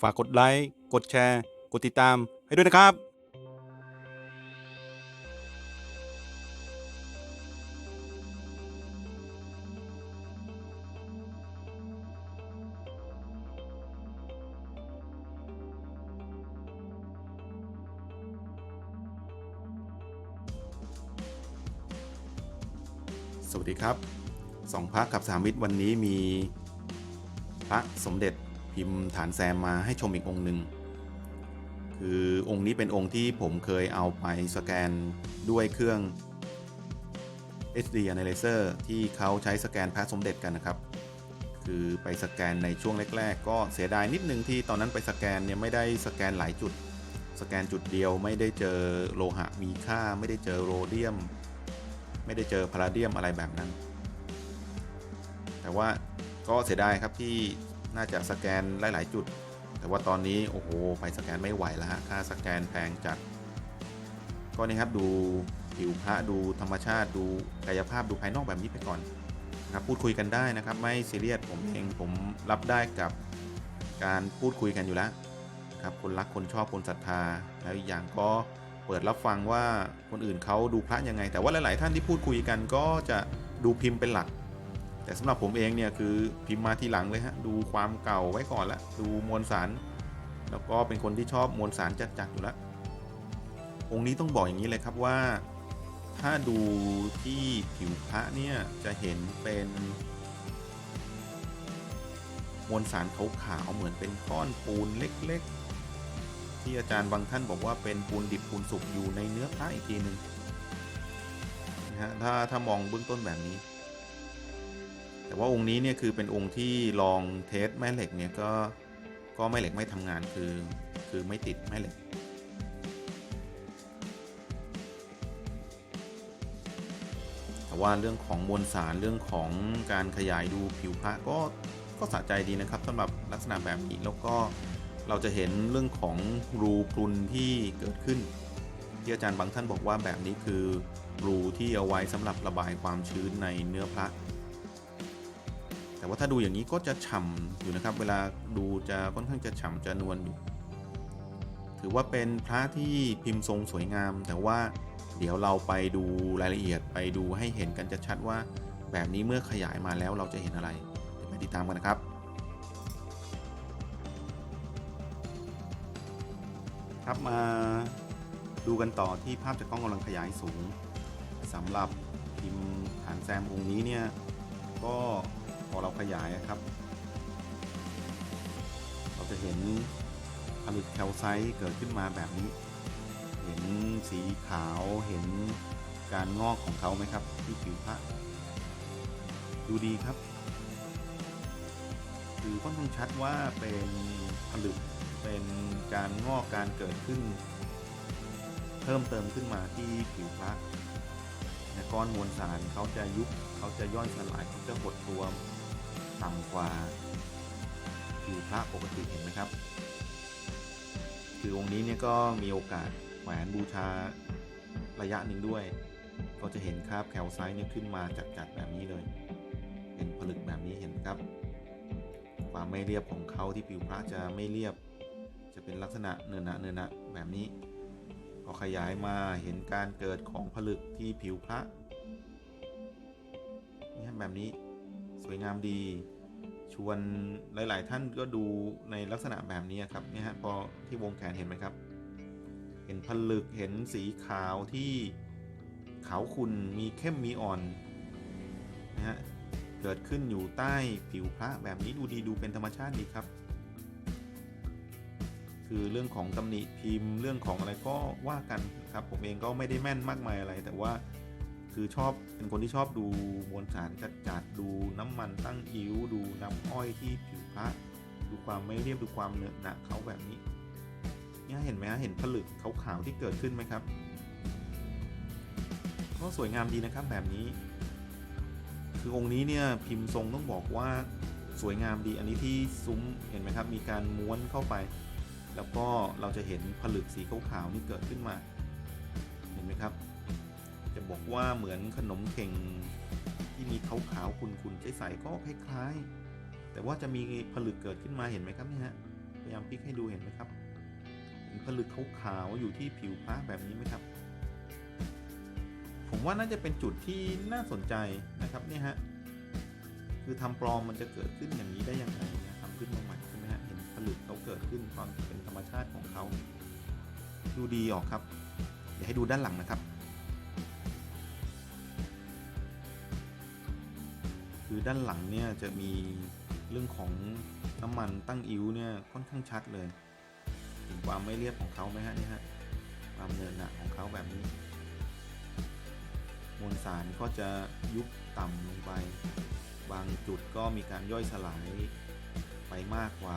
ฝากกดไลค์ กดแชร์ กดติดตามให้ด้วยนะครับสวัสดีครับสองพระกับสามมิตรวันนี้มีพระสมเด็จ พิมพ์ฐานแซมมาให้ชมอีกองค์หนึ่งคือองค์นี้เป็นองค์ที่ผมเคยเอาไปสแกนด้วยเครื่อง HD Analyzer ที่เขาใช้สแกนพระสมเด็จกันนะครับ คือไปสแกนในช่วงแรก ๆ ก็เสียดายนิดนึงที่ตอนนั้นไปสแกนเนี่ยไม่ได้สแกนหลายจุด สแกนจุดเดียวไม่ได้เจอโลหะมีค่า ไม่ได้เจอโรเดียม ไม่ได้เจอพาราเดียมอะไรแบบนั้น แต่ว่าก็เสียดายครับที่ น่าจะสแกนหลาย ๆ จุด แต่ว่าตอนนี้โอ้โหไปสแกนไม่ไหวแล้วฮะค่าสแกนแพงจัด ก็นี่ครับดูผิวพระดูธรรมชาติดูกายภาพดูภายนอกแบบนี้ไปก่อนนะครับพูดคุยกันได้นะครับ ไม่ซีเรียสผมเองผมรับได้กับการพูดคุยกันอยู่แล้วครับคนรักคนชอบคนศรัทธา แล้วอีกอย่างก็เปิดรับฟังว่าคนอื่นเขาดูพระยังไง แต่ว่าหลาย ๆ ท่านที่พูดคุยกันก็จะดูพิมพ์เป็นหลัก แต่สำหรับผมเองเนี่ยคือพิมพ์มาทีหลังเลยฮะดูความเก่าไว้ก่อนละดูมวลสาร แล้วก็เป็นคนที่ชอบมวลสารจัดๆอยู่ล้วองค์นี้ต้องบอกอย่างนี้เลยครับว่า ถ้าดูที่ผิวพระเนี่ยจะเห็นเป็นมวลสารขาวๆเหมือนเป็นก้อนปูนเล็กๆ ที่อาจารย์บางท่านบอกว่าเป็นปูนดิบปูนสุกอยู่ในเนื้อพระอีกทีหนึ่งนะฮะถ้าถ้ามองเบื้องต้นแบบนี้ ว่าองค์นี้เนี่ยคือเป็นองค์ที่ลองเทสแม่เหล็กเนี่ยก็ก็แม่เหล็กไม่ทำงานคือคือไม่ติดแม่เหล็ก แต่ว่าเรื่องของมวลสารเรื่องของการขยายดูผิวพระก็ก็สะใจดีนะครับสำหรับลักษณะแบบนี้แล้วก็เราจะเห็นเรื่องของรูพรุนที่เกิดขึ้นที่อาจารย์บางท่านบอกว่าแบบนี้คือรูที่เอาไว้สำหรับระบายความชื้นในเนื้อพระ แต่ว่าถ้าดูอย่างนี้ก็จะฉ่ำอยู่นะครับ เวลาดูจะค่อนข้างจะฉ่ำจะนวลอยู่ ถือว่าเป็นพระที่พิมพ์ทรงสวยงาม แต่ว่าเดี๋ยวเราไปดูรายละเอียดไปดูให้เห็นกันจะชัดว่า แบบนี้เมื่อขยายมาแล้วเราจะเห็นอะไรเดี๋ยวไปติดตามกันนะครับครับมาดูกันต่อที่ภาพจากกล้องกำลังขยายสูงสำหรับพิมพ์ฐานแซมองค์นี้เนี่ยก็ พอเราขยายครับ เราจะเห็นผลึกแคลไซต์เกิดขึ้นมาแบบนี้ เห็นสีขาวเห็นการงอกของเขาไหมครับ ที่ผิวพระดูดีครับ คือค่อนข้างชัดว่าเป็นผลึกเป็นการงอกการเกิดขึ้น เพิ่มเติมขึ้นมาที่ผิวพระนะก้อนมวลสารเขาจะยุบเขาจะย่อยสลายเขาจะหดตัว ต่ำกว่าผิวพระปกติเห็นไหมครับ คือองค์นี้เนี่ยก็มีโอกาสแขวนบูชาระยะหนึ่งด้วย ก็จะเห็นคราบแคลไซต์เนี่ยขึ้นมาจัดๆแบบนี้เลย เป็นผลึกแบบนี้เห็นไหมครับ ความไม่เรียบของเขาที่ผิวพระจะไม่เรียบ จะเป็นลักษณะเนินหนะเนินหนะแบบนี้พอขยายมาเห็นการเกิดของผลึกที่ผิวพระนี่ฮะแบบนี้ สวยงามดี ชวนหลาย ๆ ท่านก็ดูในลักษณะแบบนี้ครับเนี่ยฮะพอที่วงแขนเห็นไหมครับ เห็นผลึกเห็นสีขาวที่ขาวขุ่นมีเข้มมีอ่อนนะฮะเกิดขึ้นอยู่ใต้ผิวพระแบบนี้ดูดีดูเป็นธรรมชาติดีครับ คือเรื่องของตำหนิพิมพ์เรื่องของอะไรก็ว่ากันครับ ผมเองก็ไม่ได้แม่นมากมายอะไร แต่ว่า คือชอบเป็นคนที่ชอบดูมวลสารจัดๆดูน้ำมันตั้งอิ้วดูน้ำอ้อยที่ผิวพระดูความไม่เรียบดูความเหนอะหนะเขาแบบนี้เนี่ยเห็นไหมฮะเห็นผลึกขาวๆที่เกิดขึ้นไหมครับก็สวยงามดีนะครับแบบนี้ คือองค์นี้เนี่ยพิมพ์ทรงต้องบอกว่าสวยงามดีอันนี้ที่ซุ้มเห็นไหมครับ มีการม้วนเข้าไป แล้วก็เราจะเห็นผลึกสีขาวๆนี่เกิดขึ้นมา เห็นไหมครับ บอกว่าเหมือนขนมเข่งที่มีขาวๆขุ่นๆใสๆก็คล้ายๆ แต่ว่าจะมีผลึกเกิดขึ้นมาเห็นไหมครับนี่ฮะพยายามพลิกให้ดูเห็นไหมครับเห็นผลึกขาวๆอยู่ที่ผิวพระแบบนี้ไหมครับ ผมว่าน่าจะเป็นจุดที่น่าสนใจนะครับเนี่ยฮะคือทำปลอมมันจะเกิดขึ้นอย่างนี้ได้ยังไงนะทำขึ้นมาใหม่ใช่ไหมฮะเห็นผลึกเขาเกิดขึ้นความเป็นธรรมชาติของเขาดูดีออกครับ เดี๋ยวให้ดูด้านหลังนะครับ คือด้านหลังเนี่ยจะมีเรื่องของน้ำมันตั้งอิ้วเนี่ยค่อนข้างชัดเลยเห็นความไม่เรียบของเขาไหมฮะนี่ฮะความเนินหนะของเขาแบบนี้ มวลสารก็จะยุบต่ำลงไป บางจุดก็มีการย่อยสลายไปมากกว่า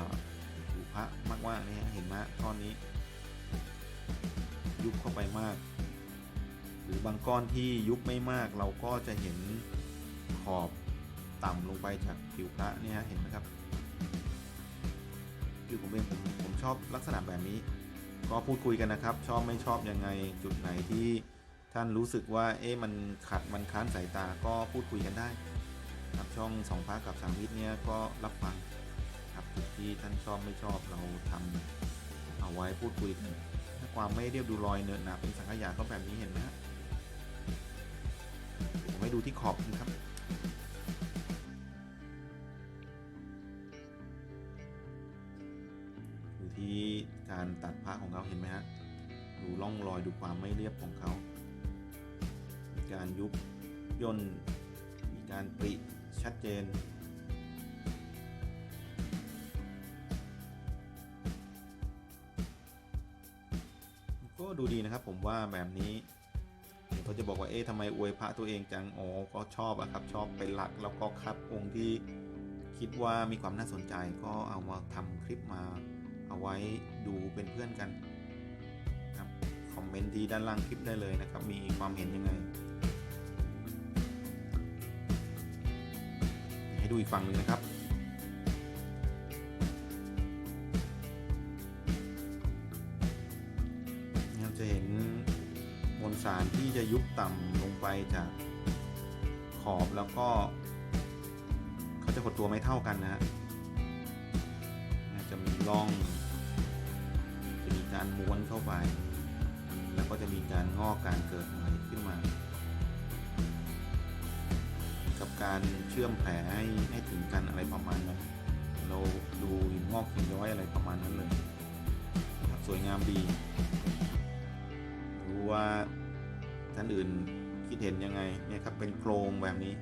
ผิวพระมากว่านี่ฮะเห็นไหมก้อนนี้ ยุบเข้าไปมาก หรือบางก้อนที่ยุบไม่มากเราก็จะเห็นขอบ ต่ำลงไปจากผิวพระเนี่ยฮะเห็นไหมครับคือผมเองผมผมชอบลักษณะแบบนี้ ก็พูดคุยกันนะครับ ชอบไม่ชอบยังไงจุดไหนที่ท่านรู้สึกว่าเอ๊ะมันขัดมันค้านสายตาก็พูดคุยกันได้ครับช่องสองพระกับสามวิทย์เนี่ยก็รับฟังครับจุดที่ท่านชอบไม่ชอบเราทำเอาไว้พูดคุยกันถ้าความไม่เรียบดูรอยเนินหนาเป็นสังขยาก็แบบนี้เห็นไหมฮะผมให้ดูที่ขอบนะครับ ที่การตัดผ้าของเขาเห็นไหมฮะดูร่องรอยดูความไม่เรียบของเขา มีการยุบย่น มีการปริชัดเจน ก็ดูดีนะครับผมว่าแบบนี้เดี๋ยวเขาจะบอกว่าเอ๊ะทำไมอวยพระตัวเองจังอ๋อก็ชอบอะครับชอบเป็นหลักแล้วก็คัดองค์ที่คิดว่ามีความน่าสนใจก็เอามาทำคลิปมา เอาไว้ดูเป็นเพื่อนกันครับคอมเมนต์ที่ด้านล่างคลิปได้เลยนะครับ มีความเห็นยังไง ให้ดูอีกฝั่งหนึ่งนะครับเราจะเห็นมวลสารที่จะยุบต่ำลงไปจากขอบแล้วก็เขาจะหดตัวไม่เท่ากันนะฮะจะมีร่อง การม้วนเข้าไป แล้วก็จะมีการงอกการเกิดใหม่ขึ้นมา กับการเชื่อมแผลให้ให้ถึงกันอะไรประมาณนั้นเราดูหินงอกหินย้อยอะไรประมาณนั้นเลยครับสวยงามดีรู้ว่าท่านอื่นคิดเห็นยังไงเนี่ยครับเป็นโครงแบบนี้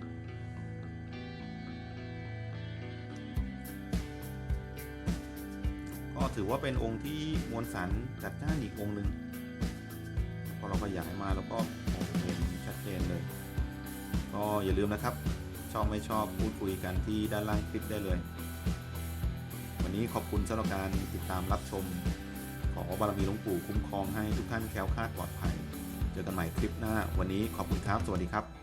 ก็ถือว่าเป็นองค์ที่มวลสารจัดจ้านอีกองค์หนึ่งพอเราขยายมาแล้วก็เห็นชัดเจนเลย ก็อย่าลืมนะครับ ชอบไม่ชอบพูดคุยกันที่ด้านล่างคลิปได้เลย วันนี้ขอบคุณสำหรับการติดตามรับชม ขอบารมีหลวงปู่คุ้มครองให้ทุกท่านแคล้วคลาดปลอดภัย เจอกันใหม่คลิปหน้า วันนี้ขอบคุณครับ สวัสดีครับ